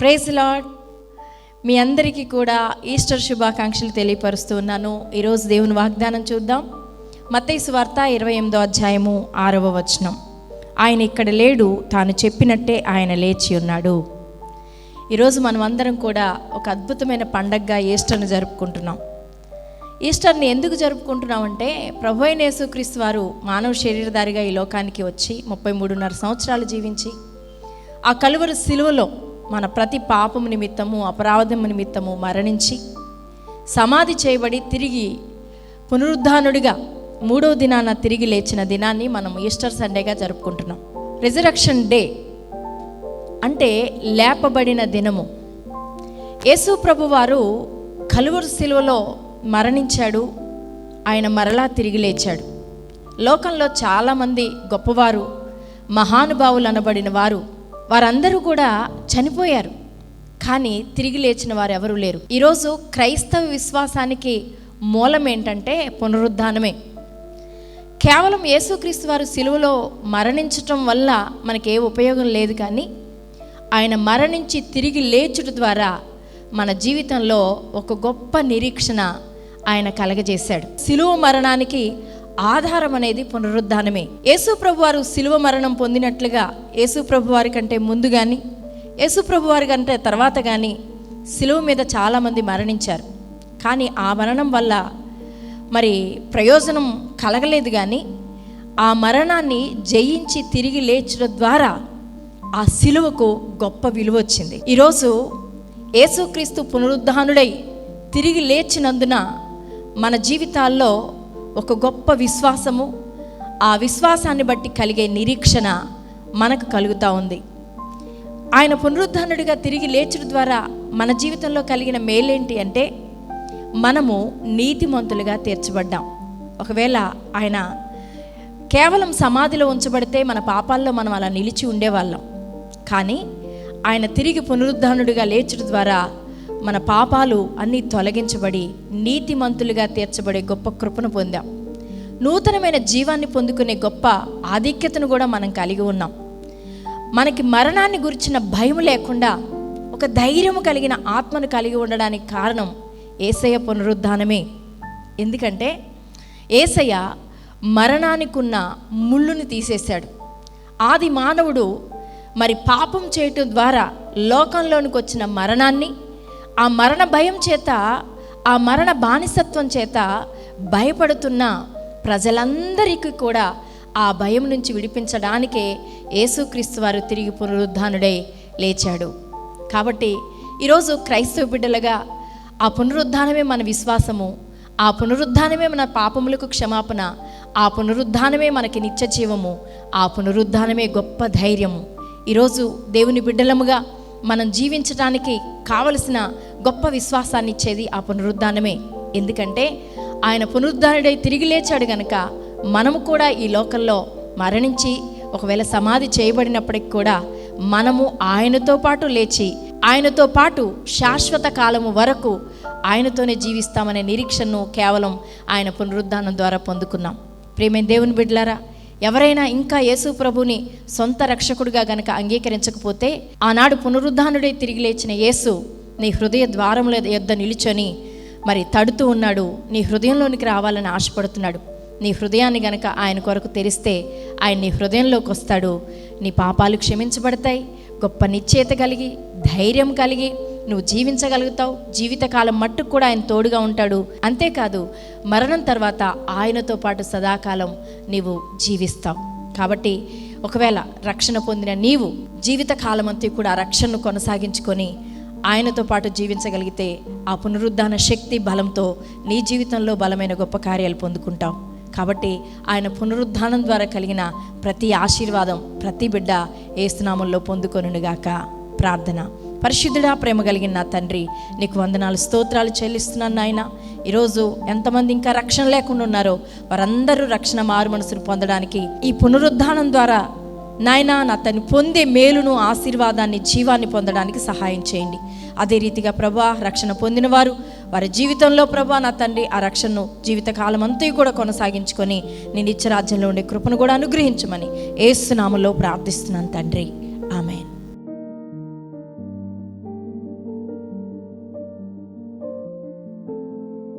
Praise lord మీ అందరికీ కూడా Easter శుభాకాంక్షలు తెలియపరుస్తూ ఉన్నాను. ఈరోజు దేవుని వాగ్దానం చూద్దాం. మత్తయి వార్త ఇరవై ఎనిమిదో అధ్యాయము ఆరవ వచనం. ఆయన ఇక్కడ లేడు తాను చెప్పినట్టే ఆయన లేచి ఉన్నాడు. ఈరోజు మనం అందరం కూడా ఒక అద్భుతమైన పండగగా ఈస్టర్ని జరుపుకుంటున్నాం. ఈస్టర్ని ఎందుకు జరుపుకుంటున్నామంటే ప్రభు అయిన యేసుక్రీస్తు వారు మానవ శరీరధారిగా ఈ లోకానికి వచ్చి ముప్పై మూడున్నర సంవత్సరాలు జీవించి ఆ కలువరు సిలువలో మన ప్రతి పాపము నిమిత్తము అపరాధము నిమిత్తము మరణించి సమాధి చేయబడి తిరిగి పునరుద్ధానుడిగా మూడో దినాన తిరిగి లేచిన దినాన్ని మనం ఈస్టర్ సండేగా జరుపుకుంటున్నాం. రిజరక్షన్ డే అంటే లేపబడిన దినము. యేసు ప్రభు వారు కలువరు శిలువలో మరణించాడు ఆయన మరలా తిరిగి లేచాడు. లోకంలో చాలామంది గొప్పవారు మహానుభావులు అనబడిన వారు వారందరూ కూడా చనిపోయారు. కానీ తిరిగి లేచిన వారు ఎవరూ లేరు. ఈరోజు క్రైస్తవ విశ్వాసానికి మూలం ఏంటంటే పునరుద్ధానమే. కేవలం యేసుక్రీస్తు వారు సిలువలో మరణించటం వల్ల మనకి ఉపయోగం లేదు కానీ ఆయన మరణించి తిరిగి లేచుట ద్వారా మన జీవితంలో ఒక గొప్ప నిరీక్షణ ఆయన కలగజేశాడు. సిలువ మరణానికి ఆధారం అనేది పునరుద్ధానమే. యేసు ప్రభు వారు మరణం పొందినట్లుగా యేసు వారి కంటే ముందు కానీ యేసు వారి కంటే తర్వాత కానీ శిలువ మీద చాలామంది మరణించారు. కానీ ఆ మరణం వల్ల మరి ప్రయోజనం కలగలేదు కానీ ఆ మరణాన్ని జయించి తిరిగి లేచడం ద్వారా ఆ శిలువకు గొప్ప విలువ వచ్చింది. ఈరోజు యేసుక్రీస్తు పునరుద్ధానుడై తిరిగి లేచినందున మన జీవితాల్లో ఒక గొప్ప విశ్వాసము. ఆ విశ్వాసాన్ని బట్టి కలిగే నిరీక్షణ మనకు కలుగుతూ ఉంది. ఆయన పునరుద్ధరణుడిగా తిరిగి లేచడం ద్వారా మన జీవితంలో కలిగిన మేలేంటి అంటే మనము నీతిమంతులుగా తీర్చబడ్డాం. ఒకవేళ ఆయన కేవలం సమాధిలో ఉంచబడితే మన పాపాల్లో మనం అలా నిలిచి ఉండేవాళ్ళం. కానీ ఆయన తిరిగి పునరుద్ధరణుడిగా లేచడం ద్వారా మన పాపాలు అన్నీ తొలగించబడి నీతిమంతులుగా తీర్చబడే గొప్ప కృపను పొందాం. నూతనమైన జీవాన్ని పొందుకునే గొప్ప ఆధిక్యతను కూడా మనం కలిగి ఉన్నాం. మనకి మరణాన్ని గురించిన భయం లేకుండా ఒక ధైర్యము కలిగిన ఆత్మను కలిగి ఉండడానికి కారణం ఏసయ్య పునరుద్ధానమే. ఎందుకంటే ఏసయ్య మరణానికి ఉన్న ముళ్ళుని తీసేశాడు. ఆది మానవుడు మరి పాపం చేయటం ద్వారా లోకంలోనికి వచ్చిన మరణాన్ని ఆ మరణ భయం చేత ఆ మరణ బానిసత్వం చేత భయపడుతున్న ప్రజలందరికీ కూడా ఆ భయం నుంచి విడిపించడానికే యేసుక్రీస్తు వారు తిరిగి పునరుద్ధానుడై లేచాడు. కాబట్టి ఈరోజు క్రైస్తవ బిడ్డలుగా ఆ పునరుద్ధానమే మన విశ్వాసము ఆ పునరుద్ధానమే మన పాపములకు క్షమాపణ ఆ పునరుద్ధానమే మనకి నిత్య జీవము ఆ పునరుద్ధానమే గొప్ప ధైర్యము. ఈరోజు దేవుని బిడ్డలముగా మనం జీవించడానికి కావలసిన గొప్ప విశ్వాసాన్ని ఇచ్చేది ఆ పునరుద్ధానమే. ఎందుకంటే ఆయన పునరుద్ధానుడై తిరిగి లేచాడు గనక మనము కూడా ఈ లోకంలో మరణించి ఒకవేళ సమాధి చేయబడినప్పటికి కూడా మనము ఆయనతో పాటు లేచి ఆయనతో పాటు శాశ్వత కాలము వరకు ఆయనతోనే జీవిస్తామనే నిరీక్షను కేవలం ఆయన పునరుద్ధానం ద్వారా పొందుకున్నాం. ప్రేమే దేవుని బిడ్లారా ఎవరైనా ఇంకా యేసు ప్రభుని సొంత రక్షకుడిగా గనక అంగీకరించకపోతే ఆనాడు పునరుద్ధానుడే తిరిగి లేచిన యేసు నీ హృదయ ద్వారముల యొద్ద నిలుచొని మరి తడుతూ ఉన్నాడు. నీ హృదయంలోనికి రావాలని ఆశపడుతున్నాడు. నీ హృదయాన్ని గనక ఆయన కొరకు తెరిస్తే ఆయన నీ హృదయంలోకి వస్తాడు. నీ పాపాలు క్షమించబడతాయి. గొప్ప నిశ్చేత కలిగి ధైర్యం కలిగి నువ్వు జీవించగలుగుతావు. జీవితకాలం మట్టుకు కూడా ఆయన తోడుగా ఉంటాడు. అంతేకాదు మరణం తర్వాత ఆయనతో పాటు సదాకాలం నీవు జీవిస్తావు. కాబట్టి ఒకవేళ రక్షణ పొందిన నీవు జీవితకాలం అంతా కూడా రక్షణను కొనసాగించుకొని ఆయనతో పాటు జీవించగలిగితే ఆ పునరుద్ధాన శక్తి బలంతో నీ జీవితంలో బలమైన గొప్ప కార్యాలు పొందుకుంటావు. కాబట్టి ఆయన పునరుద్ధానం ద్వారా కలిగిన ప్రతి ఆశీర్వాదం ప్రతి బిడ్డ ఏసునామంలో పొందుకొనుగాక ప్రార్థన. పరిశుద్ధుడా ప్రేమ కలిగిన నా తండ్రి నీకు వందనాలు స్తోత్రాలు చెల్లిస్తున్నాను నాయన. ఈరోజు ఎంతమంది ఇంకా రక్షణ లేకుండా ఉన్నారో వారందరూ రక్షణ మారు మనసును పొందడానికి ఈ పునరుద్ధానం ద్వారా నాయన నా తను పొందే మేలును ఆశీర్వాదాన్ని జీవాన్ని పొందడానికి సహాయం చేయండి. అదే రీతిగా ప్రభా రక్షణ పొందినవారు వారి జీవితంలో ప్రభా నా తండ్రి ఆ రక్షణను జీవితకాలం అంతా కూడా కొనసాగించుకొని నేను ఇచ్చ రాజ్యంలో ఉండే కృపను కూడా అనుగ్రహించమని ఏసునామలో ప్రార్థిస్తున్నాను తండ్రి.